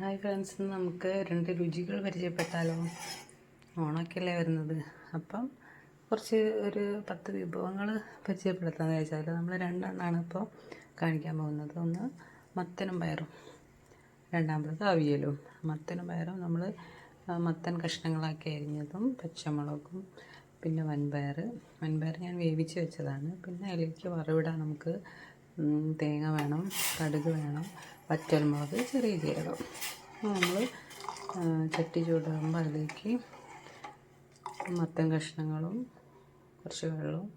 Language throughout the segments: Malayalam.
ഹായ് ഫ്രണ്ട്സ് നമുക്ക് രണ്ട് രുചികൾ പരിചയപ്പെട്ടാലോ? ഓണമൊക്കെയല്ലേ വരുന്നത്. അപ്പം കുറച്ച് ഒരു പത്ത് വിഭവങ്ങൾ പരിചയപ്പെടുത്താമെന്ന് വെച്ചാൽ നമ്മൾ രണ്ടെണ്ണമാണ് ഇപ്പോൾ കാണിക്കാൻ പോകുന്നത്. ഒന്ന് മത്തനും പയറും രണ്ടാമത്തത് അവിയലും. മത്തനും പയറും നമ്മൾ മത്തൻ കഷ്ണങ്ങളാക്കി അരിഞ്ഞതും പച്ചമുളകും പിന്നെ വൻപയർ. വൻപയർ ഞാൻ വേവിച്ച് വെച്ചതാണ്. പിന്നെ അതിലേക്ക് വറവിടാൻ നമുക്ക് തേങ്ങ വേണം കടുക് വേണം പച്ചമുളക് ചെറിയ ജീരകം. നമ്മൾ ചട്ടി ചൂടാകുമ്പോൾ അതിലേക്ക് മത്തൻ കഷ്ണങ്ങളും കുറച്ച് വെള്ളവും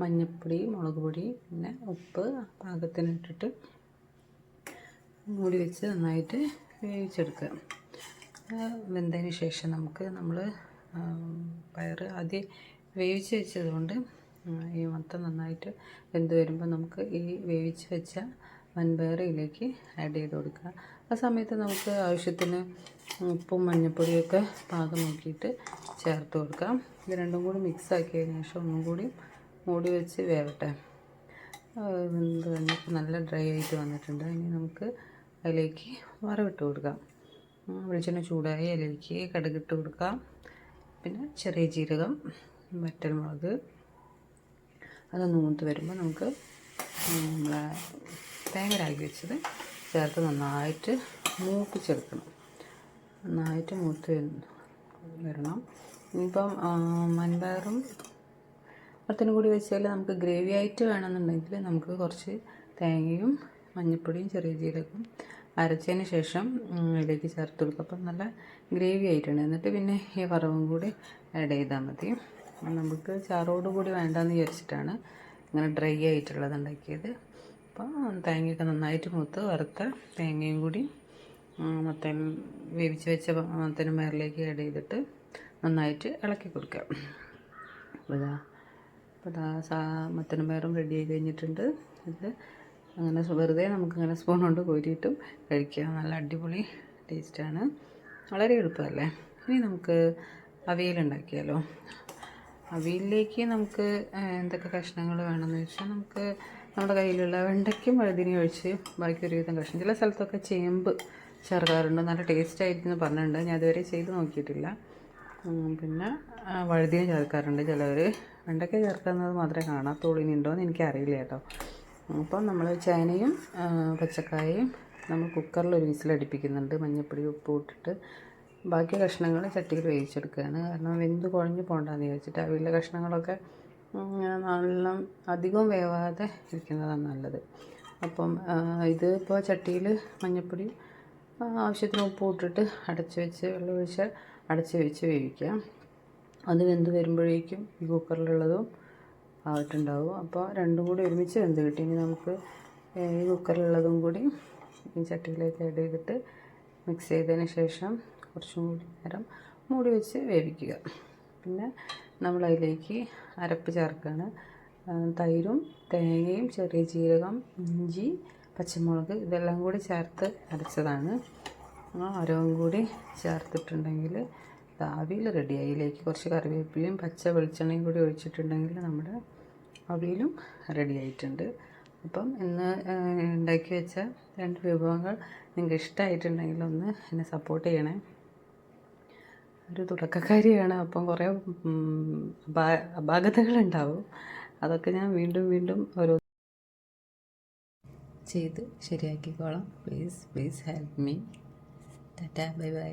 മഞ്ഞൾപ്പൊടി മുളക് പൊടി പിന്നെ ഉപ്പ് പാകത്തിന് ഇട്ടിട്ട് മൂടി വെച്ച് നന്നായിട്ട് വേവിച്ചെടുക്കുക. വെന്തതിന് ശേഷം നമുക്ക് നമ്മൾ പയർ ആദ്യം വേവിച്ച് വെച്ചതുകൊണ്ട് ഈ മത്തം നന്നായിട്ട് വെന്ത് വരുമ്പോൾ നമുക്ക് ഈ വേവിച്ച് വെച്ച വൻപയർ ആഡ് ചെയ്ത് കൊടുക്കുക. ആ സമയത്ത് നമുക്ക് ആവശ്യത്തിന് ഉപ്പും മഞ്ഞൾപ്പൊടിയൊക്കെ പാകം നോക്കിയിട്ട് ചേർത്ത് കൊടുക്കാം ഇത് രണ്ടും കൂടി മിക്സ് ആക്കിയതിന് ശേഷം ഒന്നും കൂടി മൂടി വെച്ച് വേവട്ടെ. എന്ത് കഴിഞ്ഞപ്പോൾ നല്ല ഡ്രൈ ആയിട്ട് വന്നിട്ടുണ്ട്. ഇനി നമുക്ക് അതിലേക്ക് വറവിട്ട് കൊടുക്കാം. വെളിച്ചെണ്ണ ചൂടായി അതിലേക്ക് കടുകിട്ട് കൊടുക്കാം. പിന്നെ ചെറിയ ജീരകം വറ്റൽമുളക് അതൊന്ന് മൂത്ത് വരുമ്പോൾ നമുക്ക് നമ്മളെ തേങ്ങ രാഗി വെച്ചത് ചേർത്ത് നന്നായിട്ട് മൂപ്പിച്ചെടുക്കണം. നന്നായിട്ട് മൂത്ത് വരണം. ഇനിയിപ്പം മൺപയറും മത്തനും കൂടി വെച്ചാൽ നമുക്ക് ഗ്രേവി ആയിട്ട് വേണമെന്നുണ്ടെങ്കിൽ നമുക്ക് കുറച്ച് തേങ്ങയും മഞ്ഞൾപ്പൊടിയും ചെറിയ ജീരകവും അരച്ചതിന് ശേഷം ഇതിലേക്ക് ചേർത്ത് കൊടുക്കുക. അപ്പം നല്ല ഗ്രേവി ആയിട്ടുണ്ട്. എന്നിട്ട് പിന്നെ ഈ വറവും കൂടി ആഡ് ചെയ്താൽ മതി. നമുക്ക് ചാറോട് കൂടി വേണ്ടാന്ന് വിചാരിച്ചിട്ടാണ് ഇങ്ങനെ ഡ്രൈ ആയിട്ടുള്ളത് ഉണ്ടാക്കിയത്. അപ്പോൾ തേങ്ങയൊക്കെ നന്നായിട്ട് മൂത്ത് വറുത്ത തേങ്ങയും കൂടി മത്തൻ വേവിച്ച് വെച്ച മത്തനും മേറിലേക്ക് ആഡ് ചെയ്തിട്ട് നന്നായിട്ട് ഇളക്കി കൊടുക്കുക അപ്പോൾ ഇതാ അപ്പോൾ ഇതാ സാ മത്തനും മേറും റെഡി ആയി കഴിഞ്ഞിട്ടുണ്ട്. ഇത് അങ്ങനെ വെറുതെ നമുക്കിങ്ങനെ സ്പൂൺ കൊണ്ട് കോരിയിട്ടും കഴിക്കാം. നല്ല അടിപൊളി ടേസ്റ്റാണ് വളരെ എളുപ്പമല്ലേ? ഇനി നമുക്ക് അവിയലുണ്ടാക്കിയാലോ അവിയലിലേക്ക് നമുക്ക് എന്തൊക്കെ കഷ്ണങ്ങൾ വേണമെന്ന് വെച്ചാൽ നമുക്ക് നമ്മുടെ കയ്യിലുള്ള വെണ്ടയ്ക്കും വഴുതിനും ഒഴിച്ച് ബാക്കി ഒരുവിധം കഷ്ണം. ചില സ്ഥലത്തൊക്കെ ചേമ്പ് ചേർക്കാറുണ്ട് നല്ല ടേസ്റ്റ് ആയിരിക്കും എന്ന് പറഞ്ഞിട്ടുണ്ട്. ഞാൻ ഇതുവരെ ചെയ്ത് നോക്കിയിട്ടില്ല. പിന്നെ ആ, വഴുതിയും ചേർക്കാറുണ്ട് ചിലവർ വെണ്ടയ്ക്ക ചേർക്കുന്നത് മാത്രമേ കാണാത്തുള്ളൂ. ഇനി ഉണ്ടോയെന്ന് എനിക്കറിയില്ല കേട്ടോ. അപ്പം നമ്മൾ ചേനയും പച്ചക്കായയും നമ്മൾ കുക്കറിൽ ഒരു വിസിലടിപ്പിക്കുന്നുണ്ട് മഞ്ഞപ്പൊടി ഉപ്പ് ഇട്ടിട്ട് ബാക്കി കഷ്ണങ്ങൾ ചട്ടിയിൽ വേവിച്ചെടുക്കുകയാണ്. കാരണം വെന്ത് കുഴഞ്ഞു പോകണ്ടെന്ന് വിചാരിച്ചിട്ട് അവിയിലെ കഷ്ണങ്ങളൊക്കെ നല്ല അധികം വേവാതെ ഇരിക്കുന്നതാണ് നല്ലത്. അപ്പം ഇത് ഇപ്പോൾ ചട്ടിയിൽ മഞ്ഞൾപ്പൊടി ആവശ്യത്തിന് ഉപ്പ് ഇട്ടിട്ട് അടച്ച് വെച്ച് വെള്ളം ഒഴിച്ച് അടച്ച് വെച്ച് വേവിക്കാം. അത് വെന്ത് വരുമ്പോഴേക്കും ഈ കുക്കറിലുള്ളതും ആയിട്ടുണ്ടാവും. അപ്പോൾ രണ്ടും കൂടി ഒരുമിച്ച് വെന്ത് കിട്ടി. ഇനി നമുക്ക് ഈ കുക്കറിലുള്ളതും കൂടി ഈ ചട്ടിയിലേക്ക് ആഡ് ചെയ്തിട്ട് മിക്സ് ചെയ്തതിന് ശേഷം കുറച്ചും കൂടി നേരം മൂടി വെച്ച് വേവിക്കുക. പിന്നെ നമ്മൾ അതിലേക്ക് അരപ്പ് ചേർക്കുകയാണ്. തൈരും തേങ്ങയും ചെറിയ ജീരകം ഇഞ്ചി പച്ചമുളക് ഇതെല്ലാം കൂടി ചേർത്ത് അരച്ചതാണ്. അരവും കൂടി ചേർത്തിട്ടുണ്ടെങ്കിൽ അവിയൽ റെഡിയായി അതിലേക്ക് കുറച്ച് കറിവേപ്പിലയും പച്ച വെളിച്ചെണ്ണയും കൂടി ഒഴിച്ചിട്ടുണ്ടെങ്കിൽ നമ്മുടെ അവിയലും റെഡി ആയിട്ടുണ്ട്. അപ്പം ഇന്ന് ഉണ്ടാക്കി വെച്ച രണ്ട് വിഭവങ്ങൾ നിങ്ങൾക്ക് ഇഷ്ടമായിട്ടുണ്ടെങ്കിൽ ഒന്ന് എന്നെ സപ്പോർട്ട് ചെയ്യണേ. ഒരു തുടക്കക്കാരിയാണ്. അപ്പം കുറേ അപാകതകളുണ്ടാവും. അതൊക്കെ ഞാൻ വീണ്ടും വീണ്ടും ഓരോ ചെയ്ത് ശരിയാക്കിക്കോളാം. Please please help me tata bye bye.